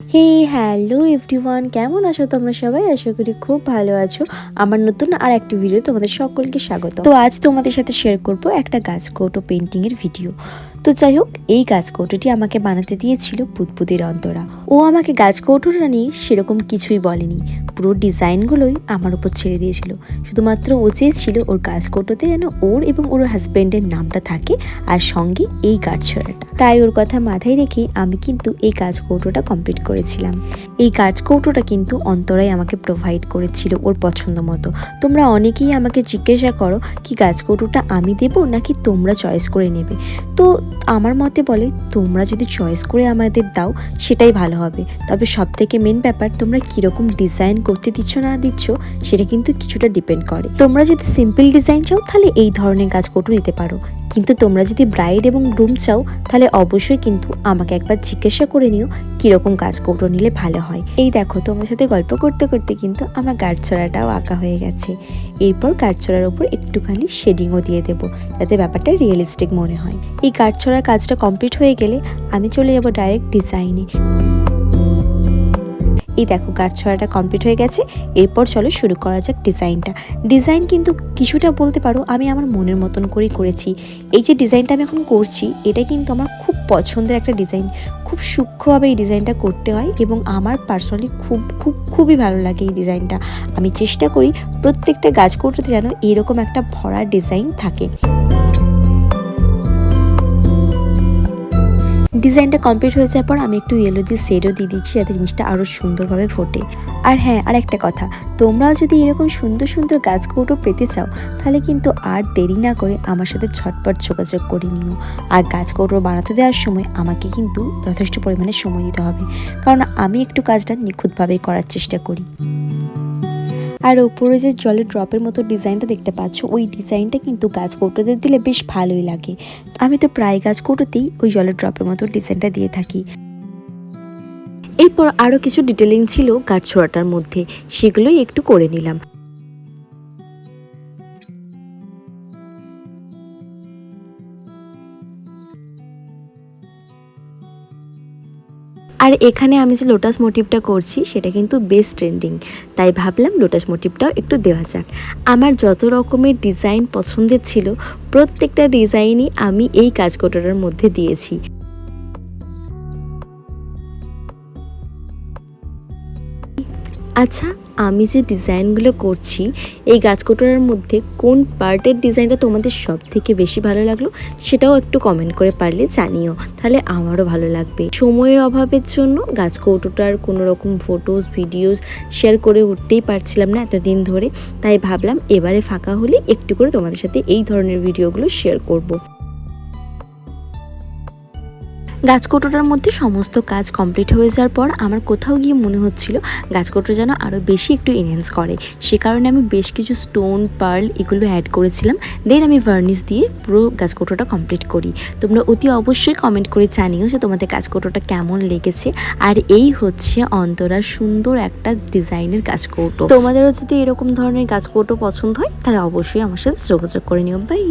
হে hello everyone, কেমন আছো তোমরা সবাই? আশা করি খুব ভালো আছো। আমার নতুন আর একটি ভিডিও তোমাদের সকলকে স্বাগত। তো আজ তোমাদের সাথে শেয়ার করব একটা গাছ কৌটো পেন্টিং এর ভিডিও তো যাই হোক, এই গাছ কৌটোটি আমাকে বানাতে দিয়েছিল বুদবুদের অন্তরা। ও আমাকে গাছ কৌটোটা নিয়ে সেরকম কিছুই বলেনি। পুরো ডিজাইনগুলোই আমার উপর ছেড়ে দিয়েছিল। শুধুমাত্র ও চেয়েছিল ওর গাছ কৌটোতে যেন ওর এবং ওর হাজবেন্ডের নামটা থাকে আর সঙ্গে এই গাছ ছড়াটা তাই ওর কথা মাথায় রেখে আমি কিন্তু এই গাছ কৌটোটা কমপ্লিট করেছিলাম। এই গাছ কৌটোটা কিন্তু অন্তরাই আমাকে প্রোভাইড করেছিল ওর পছন্দ মতো। তোমরা অনেকেই আমাকে জিজ্ঞাসা করো, কি গাছ কৌটোটা আমি দেবো নাকি তোমরা চয়েস করে নেবে? তো আমার মতে বলে, তোমরা যদি চয়েস করে আমাদের দাও, সেটাই ভালো হবে। তবে সব থেকে মেন ব্যাপার, তোমরা কীরকম ডিজাইন করতে দিচ্ছ না দিচ্ছ, সেটা কিন্তু কিছুটা ডিপেন্ড করে। তোমরা যদি সিম্পল ডিজাইন চাও, তাহলে এই ধরনের গাছ কৌটো দিতে পারো। কিন্তু তোমরা যদি ব্রাইড এবং গ্রুম চাও, তাহলে অবশ্যই কিন্তু আমাকে একবার জিজ্ঞাসা করে নিও, কীরকম গাছ কৌটো নিলে ভালো হয় এই দেখো, তোমার সাথে গল্প করতে করতে কিন্তু আমার গাছছড়াটাও আঁকা হয়ে গেছে। এরপর গাছছড়ার ওপর একটুখানি শেডিংও দিয়ে দেবো, যাতে ব্যাপারটা রিয়েলিস্টিক মনে হয়। এই গাছছড়ার কাজটা কমপ্লিট হয়ে গেলে আমি চলে যাব ডাইরেক্ট ডিজাইনে এই দেখো, গাছ ছড়াটা কমপ্লিট হয়ে গেছে। এরপর চলো শুরু করা যাক ডিজাইনটা। ডিজাইন কিন্তু কিছুটা বলতে পারো, আমি আমার মনের মতন করেই করেছি। এই যে ডিজাইনটা আমি এখন করছি, এটা কিন্তু আমার খুব পছন্দের একটা ডিজাইন খুব সূক্ষ্মভাবে এই ডিজাইনটা করতে হয় এবং আমার পার্সোনালি খুব খুব, খুবই ভালো লাগে এই ডিজাইনটা আমি চেষ্টা করি প্রত্যেকটা গাছ করতে যেন এরকম একটা ভরা ডিজাইন থাকে। ডিজাইনটা কমপ্লিট হয়ে যাওয়ার পর আমি একটু ইয়েলো দিয়ে শেডও দিয়ে দিচ্ছি যাতে জিনিসটা আরও সুন্দরভাবে ফোটে। আর হ্যাঁ আর একটা কথা, তোমরাও যদি এরকম সুন্দর সুন্দর গাছ কৌটো পেতে চাও, তাহলে কিন্তু আর দেরি না করে আমার সাথে ছটপট যোগাযোগ করে নিও। আর গাছ কৌটো বানাতে দেওয়ার সময় আমাকে কিন্তু যথেষ্ট পরিমাণে সময় দিতে হবে। কারণ আমি একটু কাজটা নিখুঁতভাবেই করার চেষ্টা করি। আর ওপরে যে জলের ড্রপের মতো ডিজাইনটা দেখতে পাচ্ছ, ওই ডিজাইনটা কিন্তু গাছ কৌটোতে দিলে বেশ ভালোই লাগে। আমি তো প্রায় গাছ কৌটোতেই ওই জলের ড্রপের মতো ডিজাইনটা দিয়ে থাকি। এরপর আরও কিছু ডিটেলিং ছিল গাছ ছোড়াটার মধ্যে, সেগুলোই একটু করে নিলাম। আর এখানে আমি যে লোটাস মোটিভটা করছি, সেটা কিন্তু বেস্ট ট্রেন্ডিং তাই ভাবলাম লোটাস মোটিভটাও একটু দেওয়া যাক। আমার যত রকমের ডিজাইন পছন্দের ছিল, প্রত্যেকটা ডিজাইনই আমি এই কাজ কাজকটার মধ্যে দিয়েছি। আচ্ছা আমি যে ডিজাইনগুলো করছি, এই গাছ গাছকোটরার মধ্যে কোন পার্টের ডিজাইনটা তোমাদের সব থেকে বেশি ভালো লাগল, সেটাও একটু কমেন্ট করে পারলে জানিও। তাহলে আমারও ভালো লাগবে। সময়ের অভাবের জন্য গাছকৌটোটার কোনো রকম ফটোস ভিডিওস শেয়ার করে উঠতেই পারছিলাম না এতদিন ধরে। তাই ভাবলাম এবারে ফাঁকা হলে একটু করে তোমাদের সাথে এই ধরনের ভিডিওগুলো শেয়ার করব। গাছকৌটোটার মধ্যে সমস্ত কাজ কমপ্লিট হয়ে যাওয়ার পর আমার কোথাও গিয়ে মনে হচ্ছিল গাছকৌটো যেন আরও বেশি একটু এনহ্যান্স করে। সে কারণে আমি বেশ কিছু স্টোন পার্ল এগুলো অ্যাড করেছিলাম। দেন আমি ভার্নিশ দিয়ে পুরো গাছকৌটোটা কমপ্লিট করি। তোমরা অতি অবশ্যই কমেন্ট করে জানিও যে তোমাদের গাছকৌটোটা কেমন লেগেছে। আর এই হচ্ছে অন্তরার সুন্দর একটা ডিজাইনের গাছকৌটো। তোমাদেরও যদি এরকম ধরনের গাছকৌটো পছন্দ হয়, তাহলে অবশ্যই আমার সাথে যোগাযোগ করে নিও। বাই